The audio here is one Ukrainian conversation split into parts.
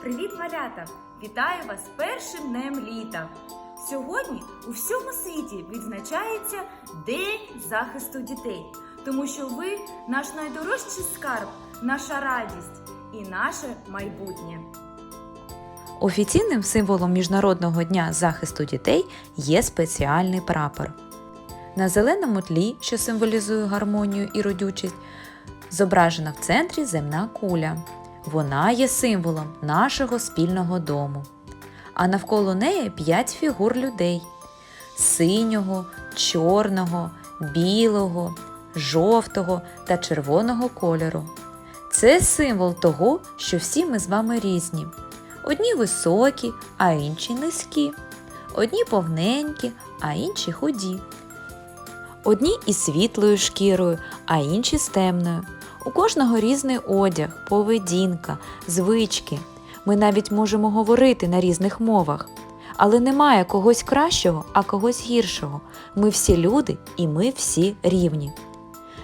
Привіт, малята! Вітаю вас першим днем літа! Сьогодні у всьому світі відзначається День захисту дітей, тому що ви наш найдорожчий скарб, наша радість і наше майбутнє. Офіційним символом Міжнародного дня захисту дітей є спеціальний прапор. На зеленому тлі, що символізує гармонію і родючість, зображена в центрі земна куля. Вона є символом нашого спільного дому. А навколо неї п'ять фігур людей: синього, чорного, білого, жовтого та червоного кольору. Це символ того, що всі ми з вами різні. Одні високі, а інші низькі. Одні повненькі, а інші худі. Одні із світлою шкірою, а інші з темною. У кожного різний одяг, поведінка, звички. Ми навіть можемо говорити на різних мовах. Але немає когось кращого, а когось гіршого. Ми всі люди і ми всі рівні.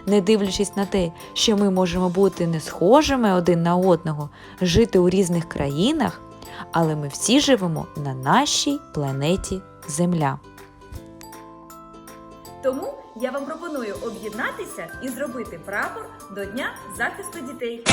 Не дивлячись на те, що ми можемо бути не схожими один на одного, жити у різних країнах, але ми всі живемо на нашій планеті Земля. Тому я вам пропоную об'єднатися і зробити прапор до Дня захисту дітей.